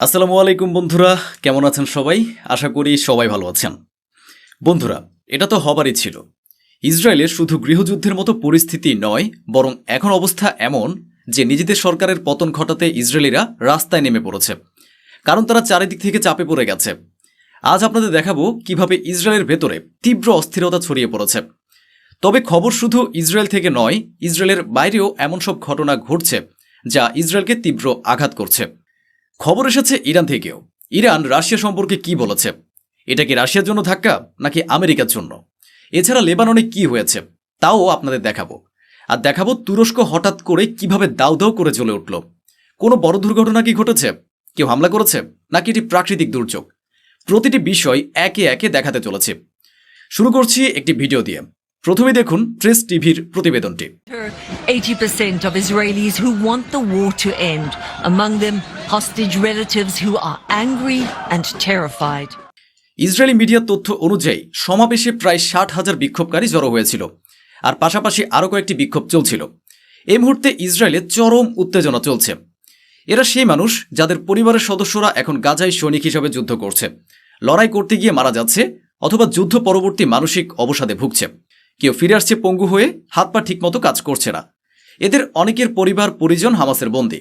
আসসালামু আলাইকুম বন্ধুরা, কেমন আছেন সবাই? আশা করি সবাই ভালো আছেন। বন্ধুরা, এটা তো হবারই ছিল। ইসরায়েলের শুধু গৃহযুদ্ধের মতো পরিস্থিতি নয়, বরং এখন অবস্থা এমন যে নিজেদের সরকারের পতন ঘটাতে ইসরায়েলিরা রাস্তায় নেমে পড়েছে, কারণ তারা চারিদিক থেকে চাপে পড়ে গেছে। আজ আপনাদের দেখাবো কীভাবে ইসরায়েলের ভেতরে তীব্র অস্থিরতা ছড়িয়ে পড়েছে। তবে খবর শুধু ইসরায়েল থেকে নয়, ইসরায়েলের বাইরেও এমন সব ঘটনা ঘটছে যা ইসরায়েলকে তীব্র আঘাত করছে। খবর এসেছে ইরান থেকেও। ইরান রাশিয়া সম্পর্কে কি বলেছে? এটা কি রাশিয়ার জন্য ধাক্কা, নাকি আমেরিকার জন্য? এছাড়া লেবাননে কি হয়েছে, তাও আপনাদের দেখাবো। আর দেখাবো তুরস্ক হঠাৎ করে কীভাবে দাউ দাউ করে জ্বলে উঠল। কোনো বড় দুর্ঘটনা কি ঘটেছে? কেউ হামলা করেছে, নাকি এটি প্রাকৃতিক দুর্যোগ? প্রতিটি বিষয় একে একে দেখাতে চলেছে। শুরু করছি একটি ভিডিও দিয়ে। প্রথমে দেখুন প্রেস টিভির প্রতিবেদনটি। 80% of Israelis who want the war to end, among them hostage relatives who are angry and terrified. Israeli মিডিয়ার তথ্য অনুযায়ী সমাবেশে প্রায় ষাট হাজার বিক্ষোভকারী জড়ো হয়েছিল আর পাশাপাশি আরও কয়েকটি বিক্ষোভ চলছিল। এই মুহূর্তে ইসরায়েলে চরম উত্তেজনা চলছে। এরা সেই মানুষ যাদের পরিবারের সদস্যরা এখন গাজায় সৈনিক হিসাবে যুদ্ধ করছে। লড়াই করতে গিয়ে মারা যাচ্ছে অথবা যুদ্ধ পরবর্তী মানসিক অবসাদে ভুগছে। কেউ ফিরে আসছে পঙ্গু হয়ে হাত পা ঠিকমতো কাজ করছে না। এদের অনেকের পরিবার পরিজন হামাসের বন্দী।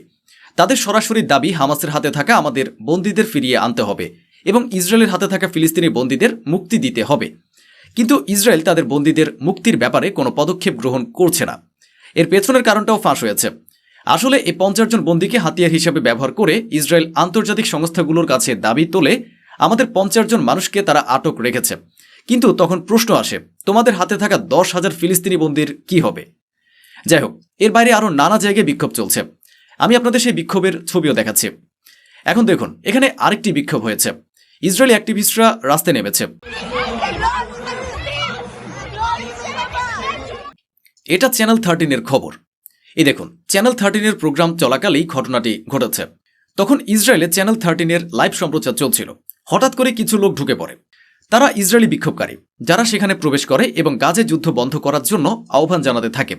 তাদের সরাসরি দাবি, হামাসের হাতে থাকা আমাদের বন্দীদের ফিরিয়ে আনতে হবে এবং ইসরায়েলের হাতে থাকা ফিলিস্তিনি বন্দীদের মুক্তি দিতে হবে। কিন্তু ইসরায়েল তাদের বন্দীদের মুক্তির ব্যাপারে কোনো পদক্ষেপ গ্রহণ করছে না। এর পেছনের কারণটাও ফাঁস হয়েছে। আসলে এই পঞ্চাশ জন বন্দীকে হাতিয়ার হিসেবে ব্যবহার করে ইসরায়েল আন্তর্জাতিক সংস্থাগুলোর কাছে দাবি তোলে আমাদের পঞ্চাশ জন মানুষকে তারা আটক রেখেছে। কিন্তু তখন প্রশ্ন আসে, তোমাদের হাতে থাকা দশ হাজার ফিলিস্তিনি বন্দির কি হবে? যাই হোক, এর বাইরে আরও নানা জায়গায় বিক্ষোভ চলছে। আমি আপনাদের সেই বিক্ষোভের ছবিও দেখাচ্ছি। এখন দেখুন, এখানে আরেকটি বিক্ষোভ হয়েছে। ইসরায়েলি অ্যাক্টিভিস্টরা রাস্তায় নেমেছে। এটা চ্যানেল থার্টিনের খবর। এই দেখুন, চ্যানেল থার্টিনের প্রোগ্রাম চলাকালেই ঘটনাটি ঘটেছে। তখন ইসরায়েলে চ্যানেল থার্টিনের লাইভ সম্প্রচার চলছিল। হঠাৎ করে কিছু লোক ঢুকে পড়ে। তারা ইসরায়েলি বিক্ষোভকারী, যারা সেখানে প্রবেশ করে এবং গাজে যুদ্ধ বন্ধ করার জন্য আহ্বান জানাতে থাকে।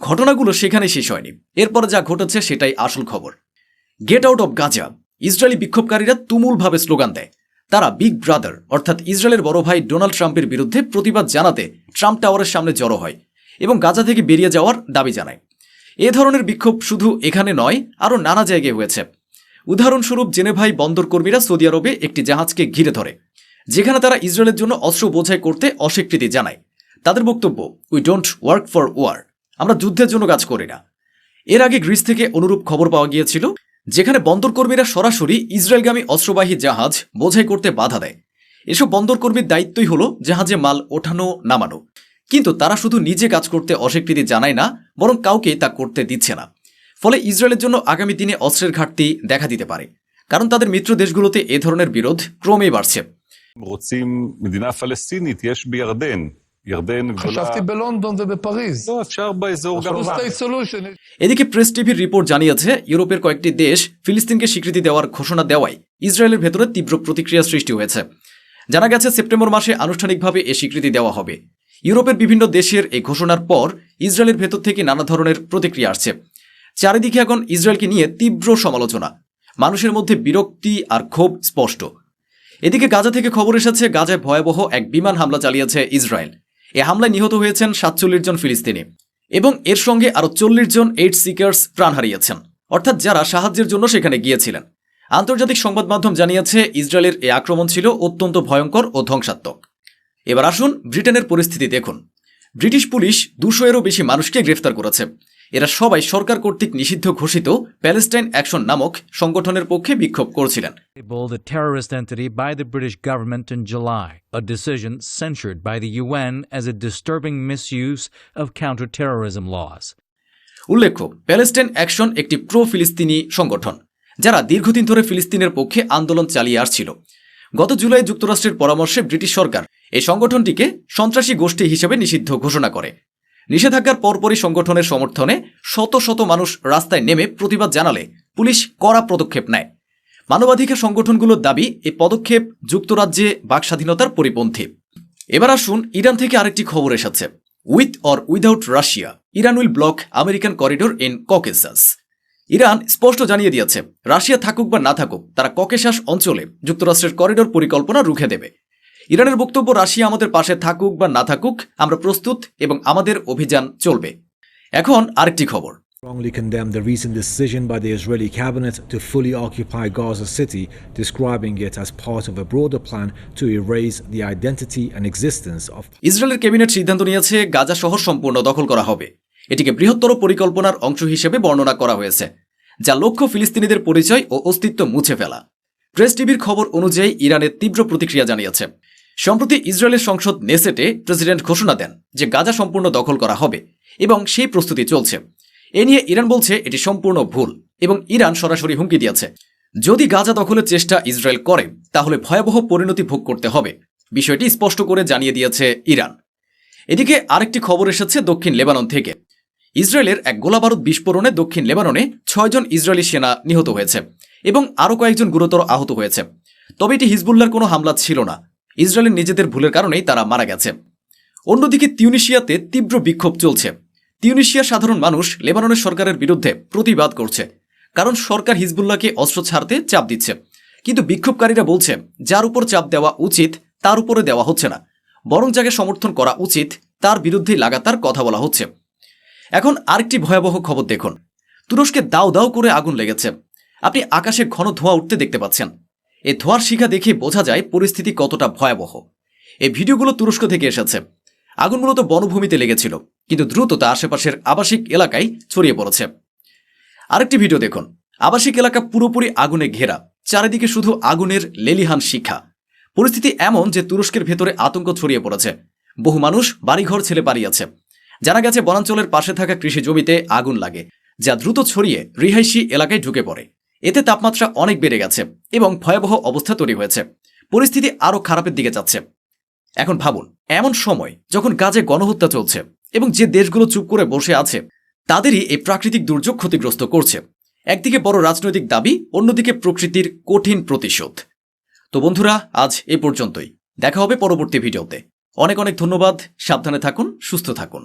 ঘটনাগুলো সেখানে শেষ হয়নি। এরপরে যা ঘটেছে সেটাই আসল খবর। Get out of Gaza Israeli বিক্ষোভকারীরা তুমুলভাবে স্লোগান দেয়। তারা বিগ ব্রাদার অর্থাৎ ইসরায়েলের বড় ভাই ডোনাল্ড ট্রাম্পের বিরুদ্ধে প্রতিবাদ জানাতে ট্রাম্প টাওয়ারের সামনে জড়ো হয় এবং গাজা থেকে বেরিয়ে যাওয়ার দাবি জানায়। এ ধরনের বিক্ষোভ শুধু এখানে নয়, আরও নানা জায়গায় হয়েছে। উদাহরণস্বরূপ জেনেভাই বন্দর কর্মীরা সৌদি আরবে একটি জাহাজকে ঘিরে ধরে। যেখানে তারা ইসরায়েলের জন্য অস্ত্র বোঝাই করতে অস্বীকৃতি জানায়। তাদের বক্তব্য we don't work for war আমরা যুদ্ধের জন্য কাজ করি না। এর আগে গ্রিস থেকে অনুরূপ খবর পাওয়া গিয়েছিল, যেখানে বন্দর কর্মীরা সরাসরি ইসরায়েলগামী অস্ত্রবাহী জাহাজ বোঝাই করতে বাধা দেয়। এসব বন্দর কর্মীর দায়িত্বই হলো জাহাজে মাল ওঠানো, নামানো। কিন্তু তারা শুধু নিজে কাজ করতে অস্বীকৃতি জানায় না, বরং কাউকে তা করতে দিচ্ছে না। ফলে ইসরায়েলের জন্য আগামী দিনে অস্ত্রের ঘাটতি দেখা দিতে পারে। কারণ তাদের মিত্র দেশগুলোতে এ ধরনের বিরোধ ক্রমেই বাড়ছে। רוצים מדינה פלסטינית, יש בירדן. ירדן גדולה... חשבתי בלונדון ובפריז. לא, אפשר באזור גם... חשבו state solution. এদিকে প্রেস টিভির রিপোর্ট জানিয়েছে ইউরোপের কয়েকটি দেশ ফিলিস্তিনকে স্বীকৃতি দেওয়ার ঘোষণা দেওয়ায় ইসরায়েলের ভেতরে তীব্র প্রতিক্রিয়া সৃষ্টি হয়েছে জানা গেছে সেপ্টেম্বর মাসে আনুষ্ঠানিকভাবে এ স্বীকৃতি দেওয়া হবে ইউরোপের বিভিন্ন দেশের এই ঘোষণার পর ইসরায়েলের ভেতর থেকে নানা ধরনের প্রতিক্রিয়া আসছে চারিদিকে এখন ইসরায়েলকে নিয়ে তীব্র সমালোচনা মানুষের মধ্যে বিরক্তি আর ক্ষোভ স্পষ্ট এদিকে গাজা থেকে খবর এসেছে, গাজায় ভয়াবহ এক বিমান হামলা চালিয়েছে ইসরায়েল। এ হামলায় নিহত হয়েছেন সাতচল্লিশ জন ফিলিস্তিনি এবং এর সঙ্গে আরও চল্লিশ জন এইড সিকার্স প্রাণ হারিয়েছেন। অর্থাৎ যারা সাহায্যের জন্য সেখানে গিয়েছিলেন। আন্তর্জাতিক সংবাদ মাধ্যম জানিয়েছে, ইসরায়েলের এই আক্রমণ ছিল অত্যন্ত ভয়ঙ্কর ও ধ্বংসাত্মক। এবার আসুন ব্রিটেনের পরিস্থিতি দেখুন। ব্রিটিশ পুলিশ দুশো এরও বেশি মানুষকে গ্রেফতার করেছে। এরা সবাই সরকার কর্তৃক নিষিদ্ধ ঘোষিত প্যালেস্টাইন অ্যাকশন নামক সংগঠনের পক্ষে বিক্ষোভ করছিলেন। Labeled a terrorist entity by the British government in July, a decision censured by the UN as a disturbing misuse of counterterrorism laws. উল্লেখ্য প্যালেস্টাইন অ্যাকশন একটি প্রো ফিলিস্তিনি সংগঠন যারা দীর্ঘদিন ধরে ফিলিস্তিনের পক্ষে আন্দোলন চালিয়ে আসছিল। গত জুলাই যুক্তরাষ্ট্রের পরামর্শে ব্রিটিশ সরকার এই সংগঠনটিকে সন্ত্রাসী গোষ্ঠী হিসেবে নিষিদ্ধ ঘোষণা করে। নিষেধাজ্ঞার পরপরই সংগঠনের সমর্থনে শত শত মানুষ রাস্তায় নেমে প্রতিবাদ জানালে পুলিশ কড়া পদক্ষেপ নেয়। মানবাধিকার সংগঠনগুলোর দাবি এই পদক্ষেপ যুক্তরাজ্যে বাকস্বাধীনতার পরিপন্থী। এবার আসুন ইরান থেকে আরেকটি খবর এসেছে। With or without Russia, Iran will block American corridor in Caucasus. Iran স্পষ্ট জানিয়ে দিয়েছে, রাশিয়া থাকুক বা না থাকুক, তারা ককেশাস অঞ্চলে যুক্তরাষ্ট্রের করিডোর পরিকল্পনা রুখে দেবে। ইরানের বক্তব্য রাশিয়া আমাদের পাশে থাকুক বা না থাকুক আমরা প্রস্তুত এবং আমাদের অভিযান চলবে। এখন আরেকটি খবর। Strongly condemned the recent decision by the Israeli cabinet to fully occupy Gaza City, describing it as part of a broader plan to erase the identity and existence of ইসরায়েলের ক্যাবিনেট সিদ্ধান্ত নিয়েছে গাজা শহর সম্পূর্ণ দখল করা হবে। এটিকে বৃহত্তর পরিকল্পনার অংশ হিসেবে বর্ণনা করা হয়েছে যা লক্ষ্য ফিলিস্তিনিদের পরিচয় ও অস্তিত্ব মুছে ফেলা। প্রেস টিভির খবর অনুযায়ী ইরানের তীব্র প্রতিক্রিয়া জানিয়েছে। সম্প্রতি ইসরায়েলের সংসদ নেসেটে প্রেসিডেন্ট ঘোষণা দেন যে গাজা সম্পূর্ণ দখল করা হবে এবং সেই প্রস্তুতি চলছে। এ নিয়ে ইরান বলছে এটি সম্পূর্ণ ভুল এবং ইরান সরাসরি হুমকি দিয়েছে। যদি গাজা দখলের চেষ্টা ইসরায়েল করে, তাহলে ভয়াবহ পরিণতি ভোগ করতে হবে, বিষয়টি স্পষ্ট করে জানিয়ে দিয়েছে ইরান। এদিকে আরেকটি খবর এসেছে দক্ষিণ লেবানন থেকে। ইসরায়েলের এক গোলাবারুদ বিস্ফোরণে দক্ষিণ লেবাননে ছয়জন ইসরায়েলি সেনা নিহত হয়েছে এবং আরও কয়েকজন গুরুতর আহত হয়েছে। তবে এটি হিজবুল্লার কোনো হামলা ছিল না ইসরায়েলের নিজেদের ভুলের কারণেই তারা মারা গেছে। অন্যদিকে তিউনিশিয়াতে তীব্র বিক্ষোভ চলছে। তিউনিশিয়ার সাধারণ মানুষ লেবাননের সরকারের বিরুদ্ধে প্রতিবাদ করছে, কারণ সরকার হিজবুল্লাহকে অস্ত্র ছাড়তে চাপ দিচ্ছে। কিন্তু বিক্ষোভকারীরা বলছে, যার উপর চাপ দেওয়া উচিত, তার উপরে দেওয়া হচ্ছে না। বরং যাকে সমর্থন করা উচিত, তার বিরুদ্ধেই লাগাতার কথা বলা হচ্ছে। এখন আরেকটি ভয়াবহ খবর দেখুন। তুরস্কে দাও দাও করে আগুন লেগেছে। আপনি আকাশে ঘন ধোঁয়া উঠতে দেখতে পাচ্ছেন। এই ধোঁয়ার শিখা দেখে বোঝা যায় পরিস্থিতি কতটা ভয়াবহ। এই ভিডিওগুলো তুরস্ক থেকে এসেছে। আগুন মূলত বনভূমিতে লেগেছিল, কিন্তু দ্রুত তা আশেপাশের আবাসিক এলাকায় ছড়িয়ে পড়েছে। আরেকটি ভিডিও দেখুন। আবাসিক এলাকা পুরোপুরি আগুনে ঘেরা, চারিদিকে শুধু আগুনের লেলিহান শিখা। পরিস্থিতি এমন যে তুরস্কের ভেতরে আতঙ্ক ছড়িয়ে পড়েছে। বহু মানুষ, বাড়িঘর ছেড়ে পালিয়েছে জানা গেছে, বনাঞ্চলের পাশে থাকা কৃষি জমিতে আগুন লাগে, যা দ্রুত ছড়িয়ে রিহাইশি এলাকায় ঢুকে পড়ে। এতে তাপমাত্রা অনেক বেড়ে গেছে এবং ভয়াবহ অবস্থা তৈরি হয়েছে। পরিস্থিতি আরও খারাপের দিকে যাচ্ছে। এখন ভাবুন, এমন সময় যখন গাজে গণহত্যা চলছে এবং যে দেশগুলো চুপ করে বসে আছে, তাদেরই এই প্রাকৃতিক দুর্যোগ ক্ষতিগ্রস্ত করছে। একদিকে বড় রাজনৈতিক দাবি, অন্যদিকে প্রকৃতির কঠিন প্রতিশোধ। তো বন্ধুরা, আজ এ পর্যন্তই। দেখা হবে পরবর্তী ভিডিওতে। অনেক অনেক ধন্যবাদ। সাবধানে থাকুন, সুস্থ থাকুন।